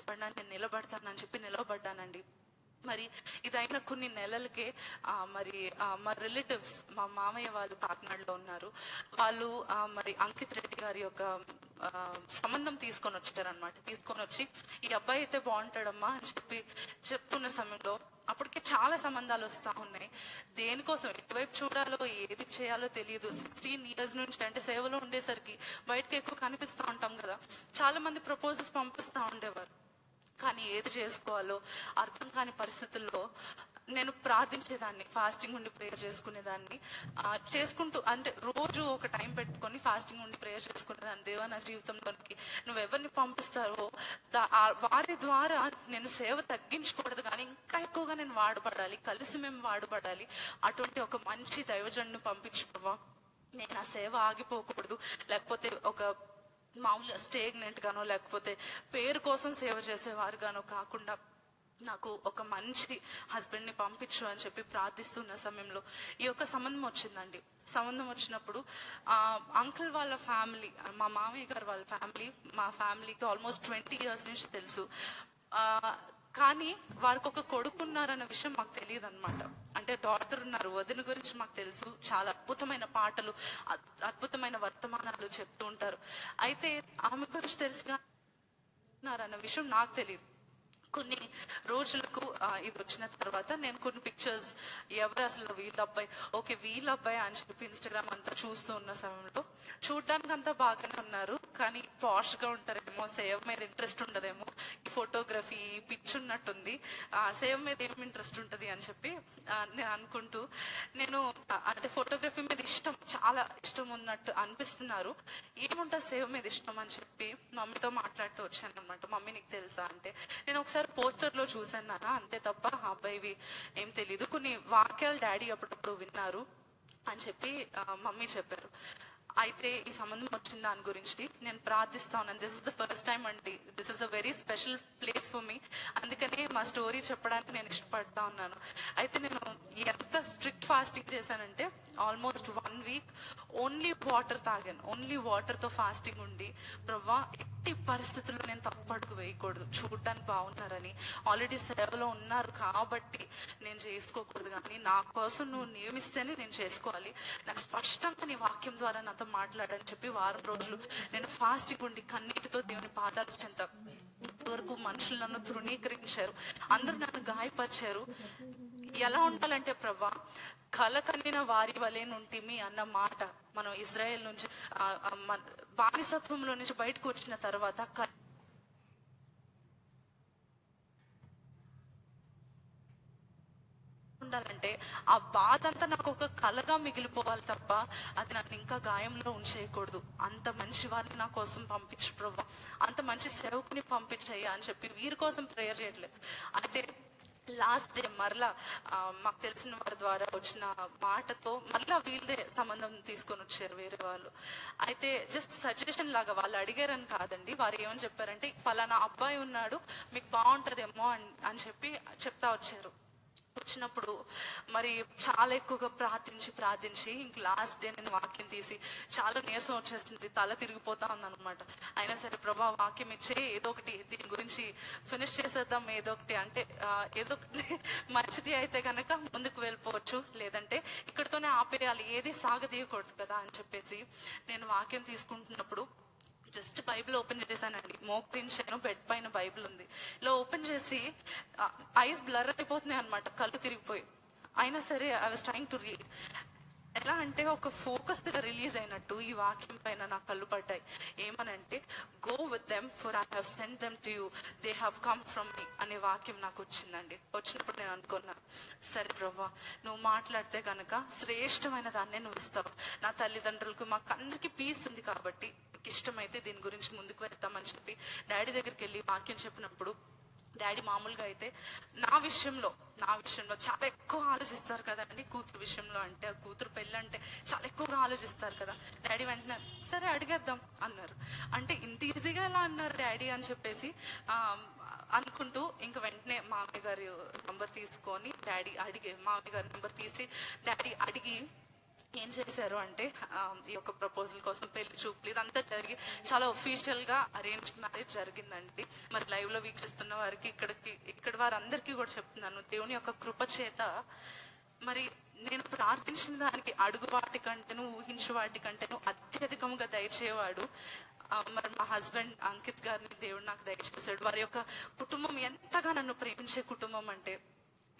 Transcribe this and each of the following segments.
పడినా నేను నిలబడతానని చెప్పి నిలబడ్డానండి. మరి ఇదైన కొన్ని నెలలకే ఆ, మరి ఆ, మా రిలేటివ్స్ మా మామయ్య వాళ్ళు కాకినాడలో ఉన్నారు. వాళ్ళు మరి అంకిత్ రెడ్డి గారి యొక్క సంబంధం తీసుకొని వచ్చారనమాట తీసుకొని వచ్చి ఈ అబ్బాయి అయితే బాగుంటాడమ్మా అని చెప్పి చెప్తున్న సమయంలో అప్పటికే చాలా సంబంధాలు వస్తా ఉన్నాయి. దేనికోసం ఎటువైపు చూడాలో ఏది చేయాలో తెలియదు. సిక్స్టీన్ ఇయర్స్ నుంచి అంటే సేవలో ఉండేసరికి బయటకు ఎక్కువ కనిపిస్తూ ఉంటాం కదా. చాలా మంది ప్రపోజల్స్ పంపిస్తూ ఉండేవారు. కానీ ఏది చేసుకోవాలో అర్థం కాని పరిస్థితుల్లో నేను ప్రార్థించేదాన్ని ఫాస్టింగ్ ఉండి ప్రేయర్ చేసుకునేదాన్ని. చేసుకుంటూ అంటే రోజు ఒక టైం పెట్టుకొని ఫాస్టింగ్ ఉండి ప్రేయర్ చేసుకునేదాన్ని. దేవా నా జీవితంలోనికి నువ్వు ఎవరిని పంపిస్తావో వారి ద్వారా నేను సేవ తగ్గించకూడదు కానీ ఇంకా ఎక్కువగా నేను వాడబడాలి కలిసి మేము వాడబడాలి అటువంటి ఒక మంచి దైవజన్ను పంపించుకోవా నేను ఆ సేవ ఆగిపోకూడదు. లేకపోతే ఒక మామూలుగా స్టేగ్నెంట్ గానో లేకపోతే పేరు కోసం సేవ చేసేవారు గానో కాకుండా నాకు ఒక మంచి హస్బెండ్ని పంపించు అని చెప్పి ప్రార్థిస్తున్న సమయంలో ఈ యొక్క సంబంధం వచ్చిందండి. సంబంధం వచ్చినప్పుడు ఆ అంకుల్ వాళ్ళ ఫ్యామిలీ మా మామయ్య గారు వాళ్ళ ఫ్యామిలీ మా ఫ్యామిలీకి ఆల్మోస్ట్ ట్వంటీ ఇయర్స్ నుంచి తెలుసు. కానీ వారికి ఒక కొడుకున్నారన్న విషయం మాకు తెలియదు అనమాట అంటే డాక్టర్ ఉన్నారు వదిన గురించి మాకు తెలుసు చాలా అద్భుతమైన పాటలు అద్- అద్భుతమైన వర్తమానాలు చెప్తూ ఉంటారు. అయితే ఆమె గురించి తెలుసుగా విషయం నాకు తెలియదు. కొన్ని రోజులకు ఇది వచ్చిన తర్వాత నేను కొన్ని పిక్చర్స్ ఎవరు అసలు వీళ్ళ అబ్బాయి ఓకే వీళ్ళ అబ్బాయి అని చెప్పి ఇన్స్టాగ్రామ్ అంతా చూస్తూ ఉన్న సమయంలో చూడడానికి అంతా బాగానే ఉన్నారు. కానీ పాష్గా ఉంటారేమో సేవ్ మీద ఇంట్రెస్ట్ ఉండదేమో ఈ ఫోటోగ్రఫీ పిచ్ ఉన్నట్టుంది. ఆ సేవ్ మీద ఏం ఇంట్రెస్ట్ ఉంటుంది అని చెప్పి నేను అనుకుంటూ నేను అంటే ఫోటోగ్రఫీ మీద ఇష్టం చాలా ఇష్టం ఉన్నట్టు అనిపిస్తున్నారు. ఏముంటా సేవ్ మీద ఇష్టం అని చెప్పి మమ్మీతో మాట్లాడుతూ వచ్చాను అనమాట మమ్మీ నీకు తెలుసా అంటే నేను ఒకసారి పోస్టర్లో చూసాను నాన్న అంతే తప్ప అబ్బాయివి ఏం తెలీదు. కొన్ని వాక్యాలు డాడీ అప్పుడప్పుడు విన్నారు అని చెప్పి మమ్మీ చెప్పారు. అయితే ఈ సంబంధం వచ్చిన దాని గురించి నేను ప్రార్థిస్తా ఉన్నాను this is the first time అండి. This is a very special place for me అందుకనే మా స్టోరీ చెప్పడానికి నేను ఇష్టపడతా ఉన్నాను. అయితే నేను ఎంత స్ట్రిక్ట్ ఫాస్టింగ్ చేశానంటే almost one week only water తాగాను. ఓన్లీ వాటర్తో ఫాస్టింగ్ ఉండి ప్రవ్వా ఎట్టి పరిస్థితుల్లో నేను తప్పడుకు వేయకూడదు. చూడడానికి బాగున్నారని ఆల్రెడీ సేవలో ఉన్నారు కాబట్టి నేను చేసుకోకూడదు. కానీ నా కోసం నువ్వు నియమిస్తేనే నేను చేసుకోవాలి. నాకు స్పష్టంగా నీ వాక్యం ద్వారా నాతో మాట్లాడని చెప్పి వారం రోజులు నేను ఫాస్టింగ్ ఉండి కన్నీటితో దేవుని పాదాలు చెంత వరకు మనుషులు నన్ను తృణీకరించారు. అందరూ నన్ను గాయపరిచారు. ఎలా ఉండాలంటే ప్రభా కల కలిగిన వారి వలె నుంటిమి అన్న మాట మనం ఇజ్రాయెల్ నుంచి బానిసత్వంలో నుంచి బయటకు వచ్చిన తర్వాత ఉండాలంటే ఆ బాధ అంతా నాకు ఒక కలగా మిగిలిపోవాలి తప్ప అది నన్ను ఇంకా గాయంలో ఉంచేయకూడదు. అంత మంచి వారిని నా కోసం పంపించు ప్రభా. అంత మంచి సేవకుని పంపించయ్యా అని చెప్పి వీరి కోసం ప్రేయర్ చేయట్లేదు. అయితే లాస్ట్ డే మరలా మాకు తెలిసిన వారి ద్వారా వచ్చిన మాటతో మరలా వీళ్ళే సంబంధం తీసుకొని వచ్చారు వేరే వాళ్ళు. అయితే జస్ట్ సజెషన్ లాగా వాళ్ళు అడిగారని కాదండి. వారు ఏమని చెప్పారంటే పలానా అబ్బాయి ఉన్నాడు మీకు బాగుంటదేమో అని అని చెప్పి చెప్తా వచ్చారు. వచ్చినప్పుడు మరి చాలా ఎక్కువగా ప్రార్థించి ప్రార్థించి ఇంక లాస్ట్ డే నేను వాక్యం తీసి చాలా నీరసం వచ్చేస్తుంది తల తిరిగిపోతా ఉందన్నమాట. అయినా సరే ప్రభా వాక్యం ఇచ్చే ఏదో ఒకటి దీని గురించి ఫినిష్ చేసేద్దాం ఏదో ఒకటి అంటే ఏదో ఒకటి మంచిది అయితే కనుక ముందుకు వెళ్ళిపోవచ్చు. లేదంటే ఇక్కడితోనే ఆపేయాలి ఏది సాగదీయకూడదు కదా అని చెప్పేసి నేను వాక్యం తీసుకుంటున్నప్పుడు జస్ట్ బైబిల్ ఓపెన్ చేశానండి మోకరించాను బెడ్ పైన బైబిల్ ఉంది. ఇలా ఓపెన్ చేసి ఐస్ బ్లర్ అయిపోతున్నాయి అనమాట కళ్ళు తిరిగిపోయి. అయినా సరే I was trying to read ఎలా అంటే ఒక ఫోకస్గా రిలీజ్ అయినట్టు ఈ వాక్యం పైన నా కళ్ళు పడ్డాయి. ఏమనంటే go with them for I have send them to you they have come from me అనే వాక్యం నాకు వచ్చిందండి. వచ్చినప్పుడు నేను అనుకున్నా సరే బ్రవ్వా నువ్వు మాట్లాడితే కనుక శ్రేష్టమైన దాన్నే నువ్వు ఇస్తావు. నా తల్లిదండ్రులకు మాకు అందరికి పీస్ ఉంది కాబట్టి నీకు ఇష్టమైతే దీని గురించి ముందుకు వెళ్తామని చెప్పి డాడీ దగ్గరికి వెళ్ళి వాక్యం చెప్పినప్పుడు డాడీ మామూలుగా అయితే నా విషయంలో నా విషయంలో చాలా ఎక్కువ ఆలోచిస్తారు కదండి కూతురు విషయంలో అంటే ఆ కూతురు పెళ్ళి అంటే చాలా ఎక్కువగా ఆలోచిస్తారు కదా. డాడీ వెంటనే సరే అడిగేద్దాం అన్నారు. అంటే ఇంత ఈజీగా ఎలా అన్నారు డాడీ అని చెప్పేసి ఆ, అనుకుంటూ ఇంక వెంటనే మామయ్య గారి నంబర్ తీసుకొని డాడీ అడిగి మామయ్య గారి నంబర్ తీసి డాడీ అడిగి ఏం చేశారు అంటే ఈ యొక్క ప్రపోజల్ కోసం పెళ్ళి చూపులు ఇదంతా జరిగి చాలా ఒఫీషియల్గా అరేంజ్ మ్యారేజ్ జరిగిందండి. మరి లైవ్లో వీక్షిస్తున్న వారికి ఇక్కడికి ఇక్కడ వారందరికీ కూడా చెప్తున్నాను. దేవుని యొక్క కృప చేత మరి నేను ప్రార్థించిన దానికి అడుగు వాటి కంటేను ఊహించు వాటి కంటేను అత్యధికముగా దయచేవాడు. మరి మా హస్బెండ్ అంకిత్ గారిని దేవుడు నాకు దయచేశాడు. వారి యొక్క కుటుంబం ఎంతగా నన్ను ప్రేమించే కుటుంబం అంటే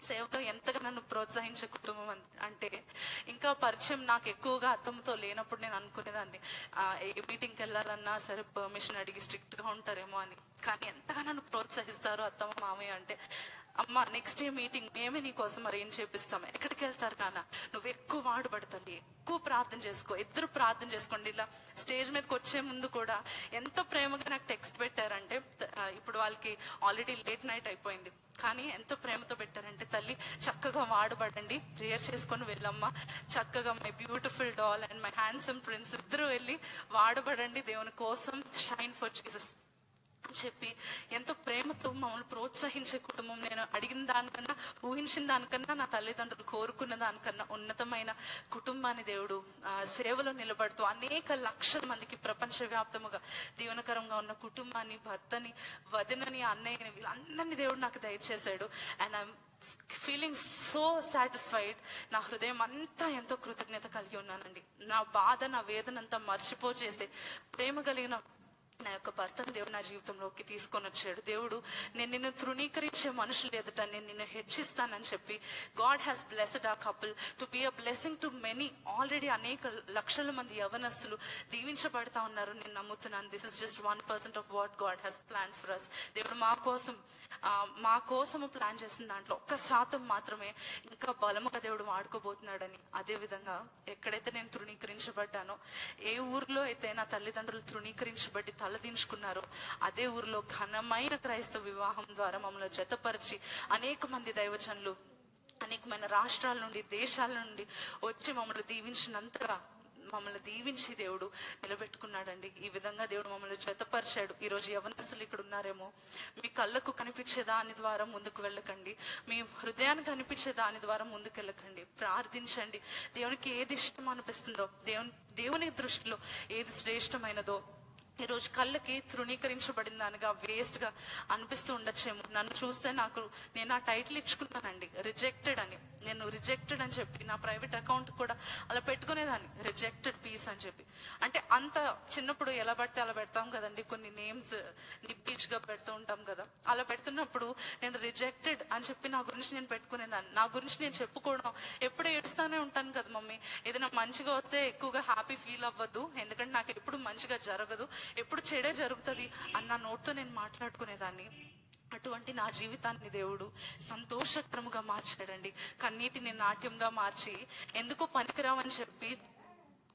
సేవలో ఎంతగా నన్ను ప్రోత్సహించే కుటుంబం అంటే ఇంకా పరిచయం నాకు ఎక్కువగా అర్థంతో లేనప్పుడు నేను అనుకునేదాన్ని ఏ మీటింగ్కి వెళ్ళాలన్నా సరే పర్మిషన్ అడిగి స్ట్రిక్ట్గా ఉంటారేమో అని. కానీ ఎంతగా నన్ను ప్రోత్సహిస్తారో అత్తమ్మ మామయ్య అంటే అమ్మ నెక్స్ట్ డే మీటింగ్ మేమే నీ కోసం మరి ఏం చేపిస్తాం ఎక్కడికి వెళ్తారు కానా నువ్వు ఎక్కువ వాడుపడతాను ఎక్కువ ప్రార్థన చేసుకో. ఇద్దరు ప్రార్థన చేసుకోండి. ఇలా స్టేజ్ మీదకి వచ్చే ముందు కూడా ఎంత ప్రేమగా నాకు టెక్స్ట్ పెట్టారంటే ఇప్పుడు వాళ్ళకి ఆల్రెడీ లేట్ నైట్ అయిపోయింది. కానీ ఎంత ప్రేమతో పెట్టారంటే తల్లి చక్కగా వాడబడండి ప్రేయర్ చేసుకొని వెళ్ళమ్మా. చక్కగా my beautiful doll and my handsome prince ఇద్దరు వెళ్ళి వాడబడండి దేవుని కోసం. షైన్ ఫర్ జీసస్ చెప్పి ఎంతో ప్రేమతో మమ్మల్ని ప్రోత్సహించే కుటుంబం నేను అడిగిన దానికన్నా ఊహించిన దానికన్నా నా తల్లిదండ్రులు కోరుకున్న దానికన్నా ఉన్నతమైన కుటుంబాన్ని దేవుడు సేవలో నిలబడుతూ అనేక లక్షల మందికి ప్రపంచవ్యాప్తముగా దీవనకరంగా ఉన్న కుటుంబాన్ని భర్తని వదినని అన్నయ్యని వీళ్ళందరినీ దేవుడు నాకు దయచేశాడు. And I'm feeling so satisfied నా హృదయం అంతా ఎంతో కృతజ్ఞత కలిగి ఉన్నానండి. నా బాధ నా వేదన అంతా మర్చిపోచేసే ప్రేమ కలిగిన నా యొక్క భర్తను దేవుడు నా జీవితంలోకి తీసుకొని వచ్చాడు. దేవుడు నేను నిన్ను తృణీకరించే మనుషులు ఎదుట నేను నిన్ను హెచ్చిస్తానని చెప్పి God has blessed a couple to be a blessing to many already అనేక లక్షల మంది యవనస్తులు దీవించబడతా ఉన్నారు. నేను నమ్ముతున్నాను this is just one percent of what God has plan for us దేవుడు మా కోసం మా కోసం ప్లాన్ చేసిన దాంట్లో ఒక్క శాతం మాత్రమే ఇంకా బలముగా దేవుడు వాడుకోబోతున్నాడని. అదే విధంగా ఎక్కడైతే నేను తృణీకరించబడ్డానో ఏ ఊర్లో అయితే నా తల్లిదండ్రులు తృణీకరించబడి తలదించుకున్నారో. అదే ఊర్లో ఘనమైన క్రైస్తవ వివాహం ద్వారా మమ్మల్ని జతపరిచి అనేక మంది దైవజనులు అనేకమైన రాష్ట్రాల నుండి దేశాల నుండి వచ్చి మమ్మల్ని దీవించినంతగా మమ్మల్ని దీవించి దేవుడు నిలబెట్టుకున్నాడండి. ఈ విధంగా దేవుడు మమ్మల్ని జతపరిచాడు. ఈరోజు యవనస్తులు ఇక్కడ ఉన్నారేమో మీ కళ్ళకు కనిపించే దాని ద్వారా ముందుకు వెళ్ళకండి. మీ హృదయానికి కనిపించే దాని ద్వారా ముందుకు వెళ్ళకండి. ప్రార్థించండి. దేవునికి ఏది ఇష్టం అనిపిస్తుందో దేవుని దేవుని దృష్టిలో ఏది శ్రేష్టమైనదో ఈరోజు కళ్ళకి తృణీకరించబడిన దానిగా వేస్ట్గా అనిపిస్తూ ఉండొచ్చేమో. నన్ను చూస్తే నాకు నేను ఆ టైటిల్ ఇచ్చుకున్నానండి రిజెక్టెడ్ అని. నేను రిజెక్టెడ్ అని చెప్పి నా ప్రైవేట్ అకౌంట్ కూడా అలా పెట్టుకునేదాన్ని. రిజెక్టెడ్ పీస్ అని చెప్పి. అంటే అంత చిన్నప్పుడు ఎలా పడితే అలా పెడతాం కదండి. కొన్ని నేమ్స్ నిప్పీచ్గా పెడుతూ ఉంటాం కదా. అలా పెడుతున్నప్పుడు నేను రిజెక్టెడ్ అని చెప్పి నా గురించి నేను పెట్టుకునేదాన్ని. నా గురించి నేను చెప్పుకోవడం ఎప్పుడు ఏడుస్తానే ఉంటాను కదా మమ్మీ. ఏదైనా మంచిగా వస్తే ఎక్కువగా హ్యాపీ ఫీల్ అవ్వద్దు ఎందుకంటే నాకు ఎప్పుడు మంచిగా జరగదు. ఎప్పుడు చెడే జరుగుతుంది అన్న నోట్తో నేను మాట్లాడుకునేదాన్ని. అటువంటి నా జీవితాన్ని దేవుడు సంతోషక్రముగా మార్చాడండి. కన్నీటిని నాట్యంగా మార్చి ఎందుకు పనికిరావని చెప్పి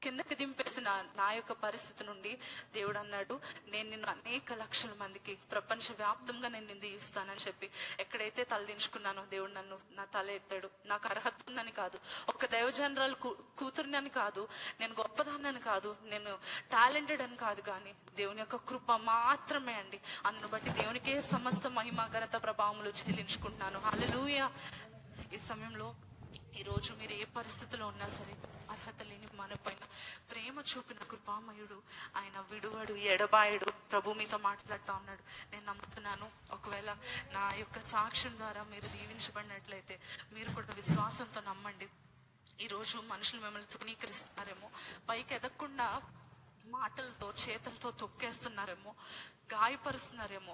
కిందకి దింపేసిన నా యొక్క పరిస్థితి నుండి దేవుడు అన్నాడు నేను నిన్ను అనేక లక్షల మందికి ప్రపంచ వ్యాప్తంగా నేను నిన్ను దీవిస్తానని చెప్పి ఎక్కడైతే తలదించుకున్నానో దేవుడు నన్ను నా తల ఎత్తాడు. నాకు అర్హత ఉందని కాదు. ఒక దైవజనరాలు కూతురునని అని కాదు. నేను గొప్పదాన్నని కాదు. నేను టాలెంటెడ్ అని కాదు కానీ దేవుని యొక్క కృప మాత్రమే అండి. అందును బట్టి దేవునికే సమస్త మహిమ ఘనత ప్రభావములు చెల్లించుకుంటున్నాను. అలలుయ ఈ సమయంలో ఈ రోజు మీరు ఏ పరిస్థితిలో ఉన్నా సరే మన పైన ప్రేమ చూపిన కృపామయుడు ఆయన విడువడు ఎడబాయుడు ప్రభు మీతో మాట్లాడుతూ ఉన్నాడు. నేను నమ్ముతున్నాను ఒకవేళ నా యొక్క సాక్ష్యం ద్వారా మీరు దీవించబడినట్లయితే మీరు కూడా విశ్వాసంతో నమ్మండి. ఈరోజు మనుషులు మిమ్మల్ని తృణీకరిస్తున్నారేమో పైకి ఎదగకుండా మాటలతో చేతులతో తొక్కేస్తున్నారేమో గాయపరుస్తున్నారేమో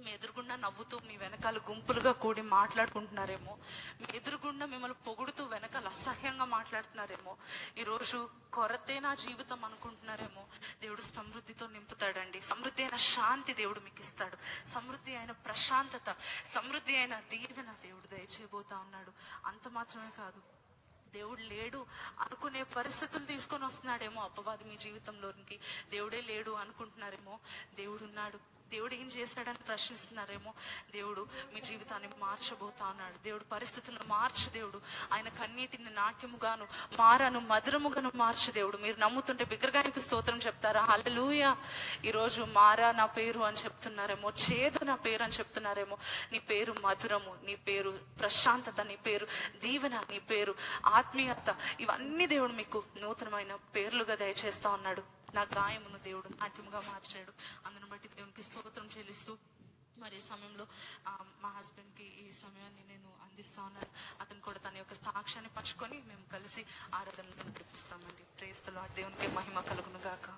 మీ ఎదురుగుండా నవ్వుతూ మీ వెనకాల గుంపులుగా కూడి మాట్లాడుకుంటున్నారేమో మీ ఎదురుగుండా మిమ్మల్ని పొగుడుతూ వెనకాల అసహ్యంగా మాట్లాడుతున్నారేమో ఈరోజు కొరతే నా జీవితం అనుకుంటున్నారేమో దేవుడు సమృద్ధితో నింపుతాడండి. సమృద్ధి అయిన శాంతి దేవుడు మీకు ఇస్తాడు సమృద్ధి అయిన ప్రశాంతత సమృద్ధి అయిన దీవెన దేవుడు దయచేయబోతా ఉన్నాడు. అంత మాత్రమే కాదు దేవుడు లేడు అనుకునే పరిస్థితులు తీసుకొని వస్తున్నాడేమో అపవాది మీ జీవితంలోనికి. దేవుడే లేడు అనుకుంటున్నారేమో దేవుడు ఉన్నాడు దేవుడు ఏం చేశాడని ప్రశ్నిస్తున్నారేమో? దేవుడు మీ జీవితాన్ని మార్చబోతా ఉన్నాడు దేవుడు పరిస్థితులను మార్చు దేవుడు. ఆయన కన్నీటిని నాట్యముగాను మారాను మధురముగాను మార్చు దేవుడు. మీరు నమ్ముతుంటే బిగ్గరగానికి స్తోత్రం చెప్తారా? హల్లెలూయా. ఈరోజు మారా నా పేరు అని చెప్తున్నారేమో చేదు నా పేరు అని చెప్తున్నారేమో. నీ పేరు మధురము నీ పేరు ప్రశాంతత నీ పేరు దీవెన నీ పేరు ఆత్మీయత. ఇవన్నీ దేవుడు మీకు నూతనమైన పేర్లుగా దయచేస్తా ఉన్నాడు. నా గాయమును దేవుడు నాట్యముగా మార్చాడు. అందును బట్టి దేవునికి స్తోత్రం చెల్లిస్తూ మరి సమయంలో మా హస్బెండ్కి ఈ సమయాన్ని నేను అందిస్తా ఉన్నాను. అతను కూడా తన యొక్క సాక్ష్యాన్ని పంచుకొని మేము కలిసి ఆరాధనలు నడిపిస్తామండి. ప్రేస్తలో దేవునికి మహిమ కలుగును గాక.